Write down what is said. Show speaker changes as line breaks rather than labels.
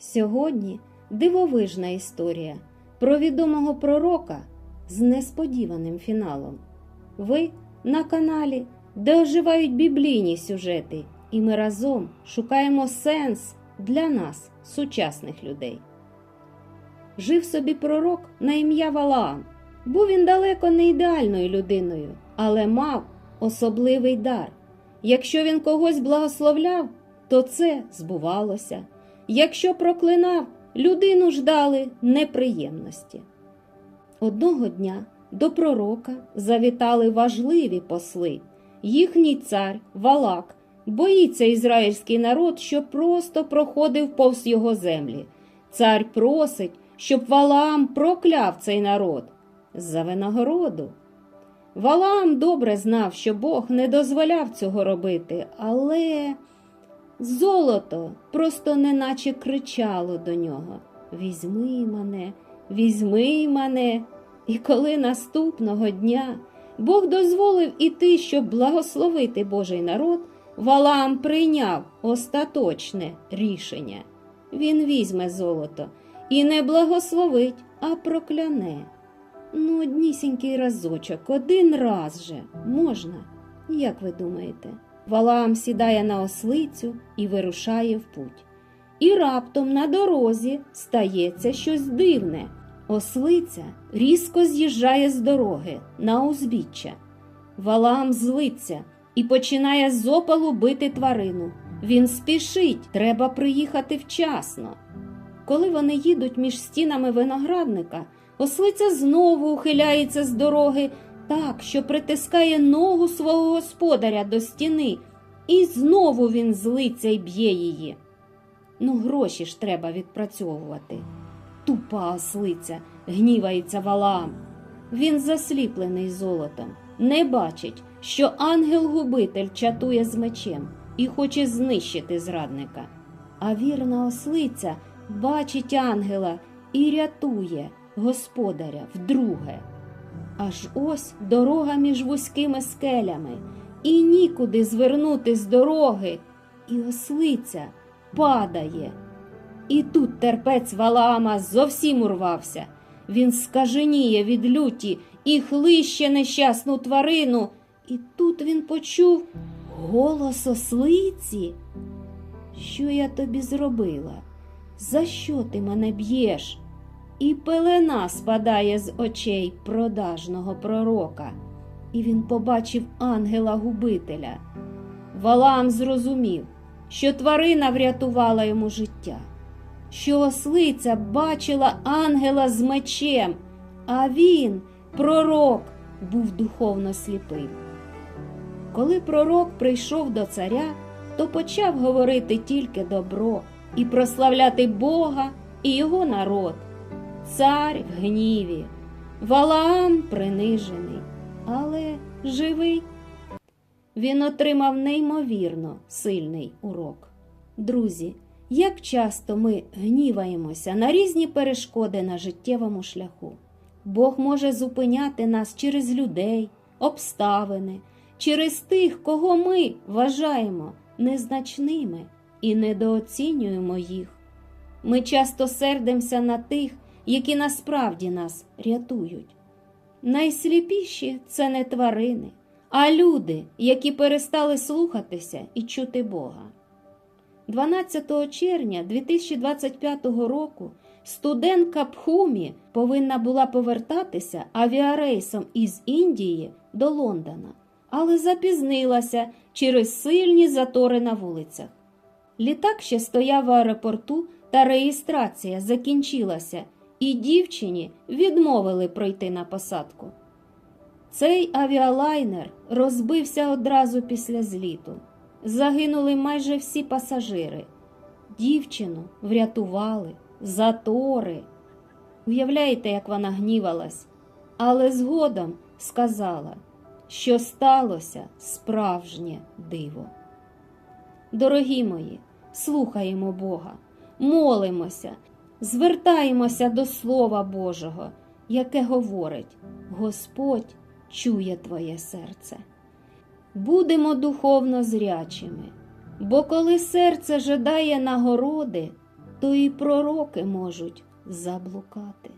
Сьогодні дивовижна історія про відомого пророка з несподіваним фіналом. Ви на каналі, де оживають біблійні сюжети, і ми разом шукаємо сенс для нас, сучасних людей. Жив собі пророк на ім'я Валаам. Був він далеко не ідеальною людиною, але мав особливий дар. Якщо він когось благословляв, то це збувалося. Якщо проклинав, людину ждали неприємності. Одного дня до пророка завітали важливі посли. Їхній цар Валак боїться ізраїльський народ, що просто проходив повз його землі. Цар просить, щоб Валаам прокляв цей народ за винагороду. Валаам добре знав, що Бог не дозволяв цього робити, але золото просто неначе кричало до нього Візьми мене, візьми мене. І коли наступного дня Бог дозволив іти, щоб благословити Божий народ, Валаам прийняв остаточне рішення. Він візьме золото і не благословить, а прокляне. Ну, однісінький разочок, один раз же можна. Як ви думаєте? Валаам сідає на ослицю і вирушає в путь. І раптом на дорозі стається щось дивне. Ослиця різко з'їжджає з дороги на узбіччя. Валаам злиться і починає з опалу бити тварину. Він спішить, треба приїхати вчасно. Коли вони їдуть між стінами виноградника, ослиця знову ухиляється з дороги так, що притискає ногу свого господаря до стіни, і знову він злиться і б'є її. Ну, гроші ж треба відпрацьовувати. Тупа ослиця, гнівається Валаам. Він засліплений золотом, не бачить, що ангел-губитель чатує з мечем і хоче знищити зрадника. А вірна ослиця бачить ангела і рятує господаря вдруге. Аж ось дорога між вузькими скелями, і нікуди звернути з дороги, і ослиця падає. І тут терпець Валаама зовсім урвався. Він скаженіє від люті і хлище нещасну тварину. І тут він почув голос ослиці. Що я тобі зробила? За що ти мене б'єш? І пелена спадає з очей продажного пророка, і він побачив ангела-губителя. Валаам зрозумів, що тварина врятувала йому життя, що ослиця бачила ангела з мечем, а він, пророк, був духовно сліпий. Коли пророк прийшов до царя, то почав говорити тільки добро і прославляти Бога і його народ. Цар в гніві, Валаам принижений, але живий. Він отримав неймовірно сильний урок. Друзі, як часто ми гніваємося на різні перешкоди на життєвому шляху. Бог може зупиняти нас через людей, обставини, через тих, кого ми вважаємо незначними і недооцінюємо їх. Ми часто сердимося на тих, які насправді нас рятують. Найсліпіші це не тварини, а люди, які перестали слухатися і чути Бога. 12 червня 2025 року студентка Пхумі повинна була повертатися авіарейсом із Індії до Лондона, але запізнилася через сильні затори на вулицях. Літак ще стояв в аеропорту, та реєстрація закінчилася, і дівчині відмовили пройти на посадку. Цей авіалайнер розбився одразу після зліту. Загинули майже всі пасажири. Дівчину врятували, затори. Уявляєте, як вона гнівалась, але згодом сказала, що сталося справжнє диво. Дорогі мої, слухаємо Бога, молимося, звертаємося до Слова Божого, яке говорить: Господь чує твоє серце. Будемо духовно зрячими, бо коли серце жадає нагороди, то і пророки можуть заблукати.